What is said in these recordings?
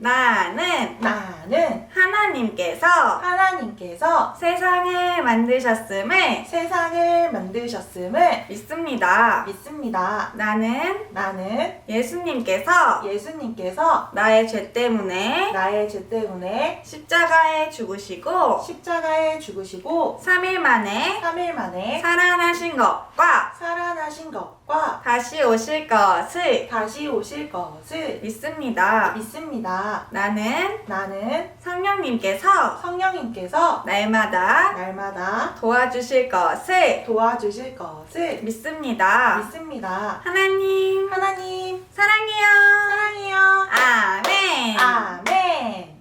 나는 나는 하나님께서 하나님께서 세상을 만드셨음을 세상을 만드셨음을 믿습니다. 믿습니다. 나는 나는 예수님께서 예수님께서 나의 죄 때문에 나의 죄 때문에 십자가에 죽으시고 십자가에 죽으시고 3일 만에 3일 만에 살아나신 것과 살아나신 것과 다시 오실 것을 다시 오실 것을 믿습니다. 믿습니다. 나는 나는 성령님께서 성령님께서 날마다 날마다 도와주실 것을 도와주실 것을 믿습니다. 믿습니다. 하나님 하나님 사랑해요. 사랑해요. 아멘. 아멘.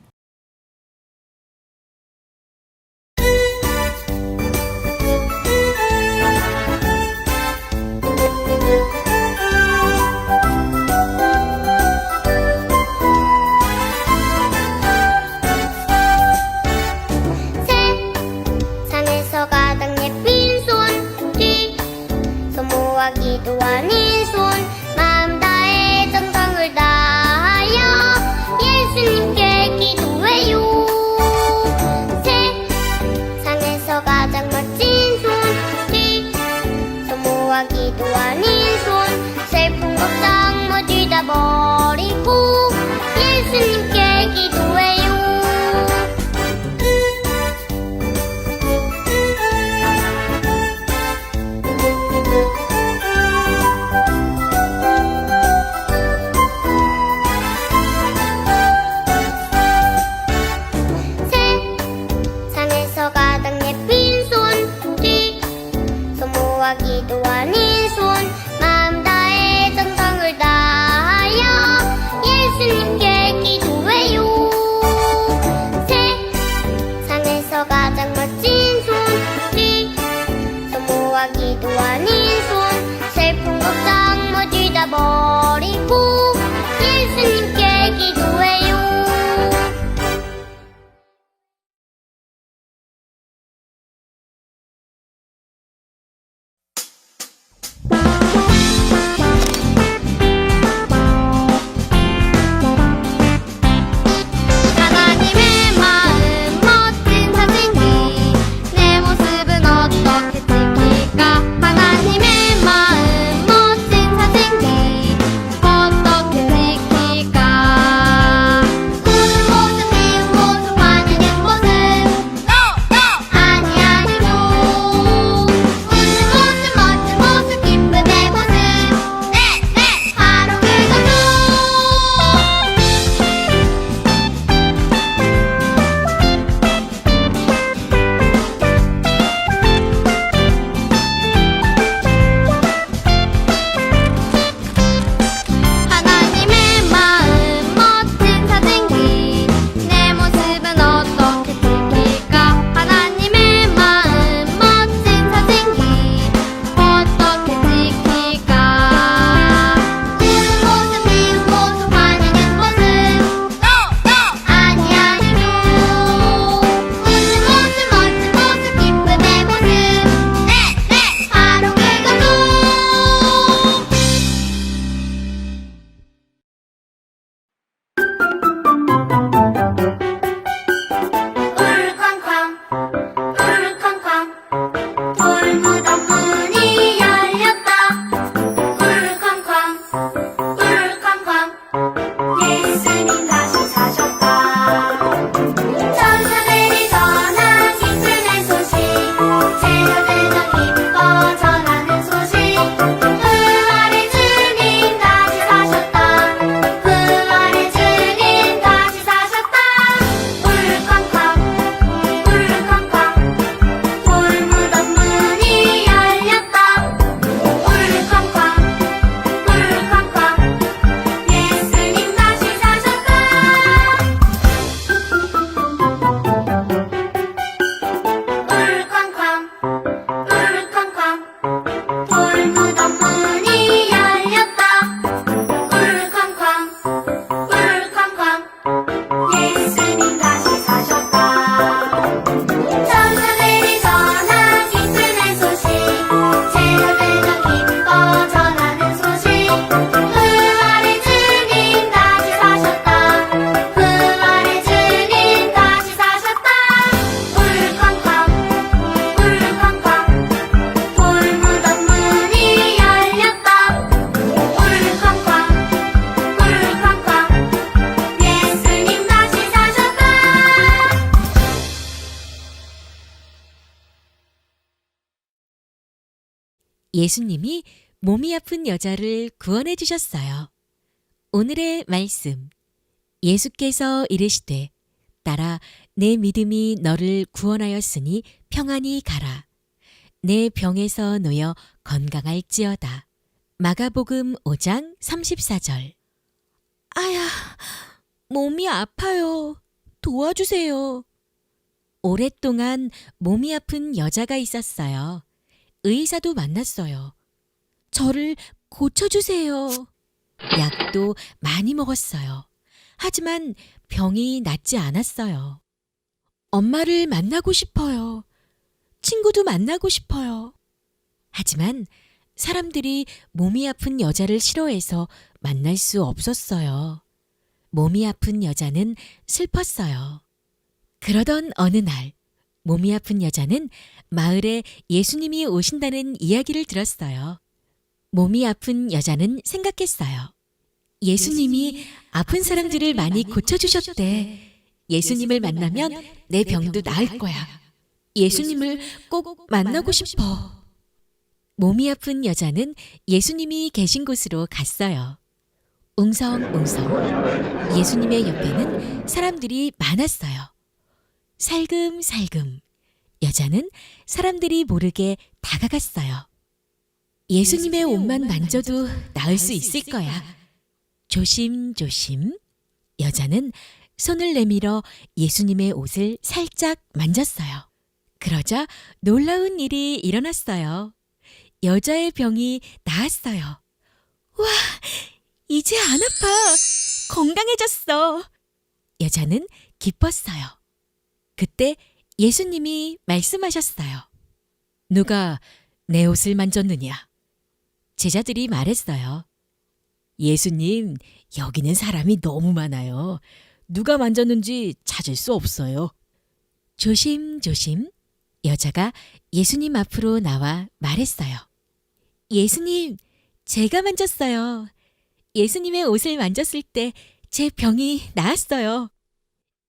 예수님이 몸이 아픈 여자를 구원해 주셨어요. 오늘의 말씀. 예수께서 이르시되 따라 내 믿음이 너를 구원하였으니 평안히 가라. 내 병에서 놓여 건강할지어다. 마가복음 5장 34절. 아야, 몸이 아파요. 도와주세요. 오랫동안 몸이 아픈 여자가 있었어요. 의사도 만났어요. 저를 고쳐주세요. 약도 많이 먹었어요. 하지만 병이 낫지 않았어요. 엄마를 만나고 싶어요. 친구도 만나고 싶어요. 하지만 사람들이 몸이 아픈 여자를 싫어해서 만날 수 없었어요. 몸이 아픈 여자는 슬펐어요. 그러던 어느 날, 몸이 아픈 여자는 마을에 예수님이 오신다는 이야기를 들었어요. 몸이 아픈 여자는 생각했어요. 예수님이 아픈 사람들을 많이 고쳐주셨대. 예수님을 만나면 내 병도 나을 거야. 예수님을 꼭 만나고 싶어. 몸이 아픈 여자는 예수님이 계신 곳으로 갔어요. 웅성웅성. 예수님의 옆에는 사람들이 많았어요. 살금살금. 여자는 사람들이 모르게 다가갔어요. 예수님의 옷만 만져도 나을 수 있을 거야. 조심조심. 여자는 손을 내밀어 예수님의 옷을 살짝 만졌어요. 그러자 놀라운 일이 일어났어요. 여자의 병이 나았어요. 와, 이제 안 아파. 건강해졌어. 여자는 기뻤어요. 그때 예수님이 말씀하셨어요. 누가 내 옷을 만졌느냐? 제자들이 말했어요. 예수님, 여기는 사람이 너무 많아요. 누가 만졌는지 찾을 수 없어요. 조심조심 여자가 예수님 앞으로 나와 말했어요. 예수님, 제가 만졌어요. 예수님의 옷을 만졌을 때 제 병이 나았어요.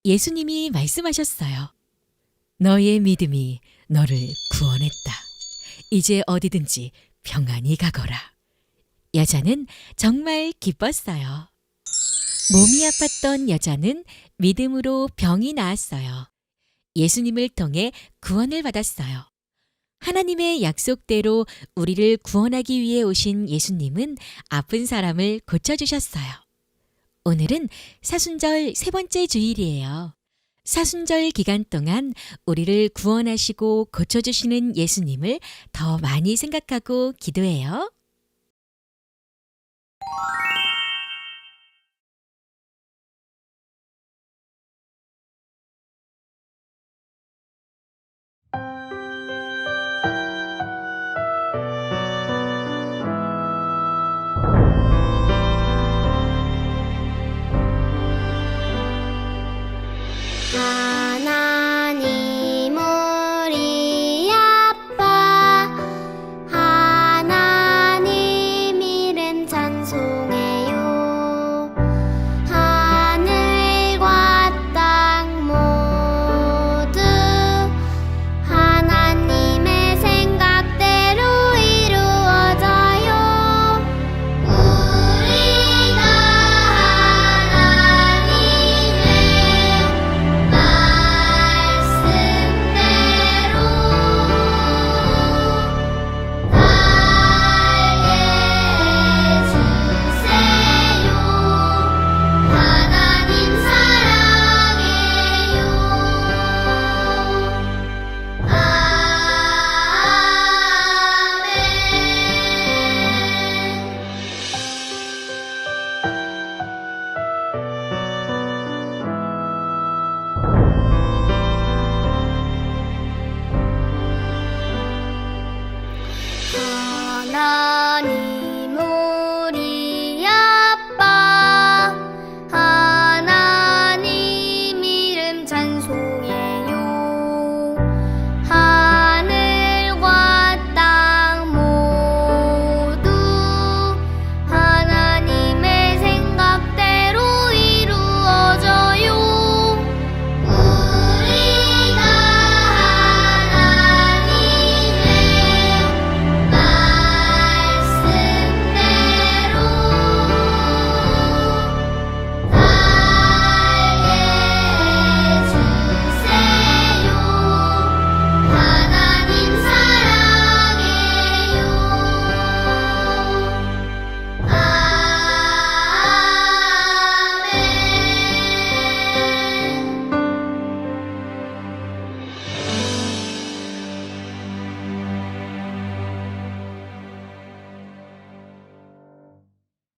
예수님이 말씀하셨어요. 너의 믿음이 너를 구원했다. 이제 어디든지 평안히 가거라. 여자는 정말 기뻤어요. 몸이 아팠던 여자는 믿음으로 병이 나았어요. 예수님을 통해 구원을 받았어요. 하나님의 약속대로 우리를 구원하기 위해 오신 예수님은 아픈 사람을 고쳐주셨어요. 오늘은 사순절 세 번째 주일이에요. 사순절 기간 동안 우리를 구원하시고 고쳐주시는 예수님을 더 많이 생각하고 기도해요.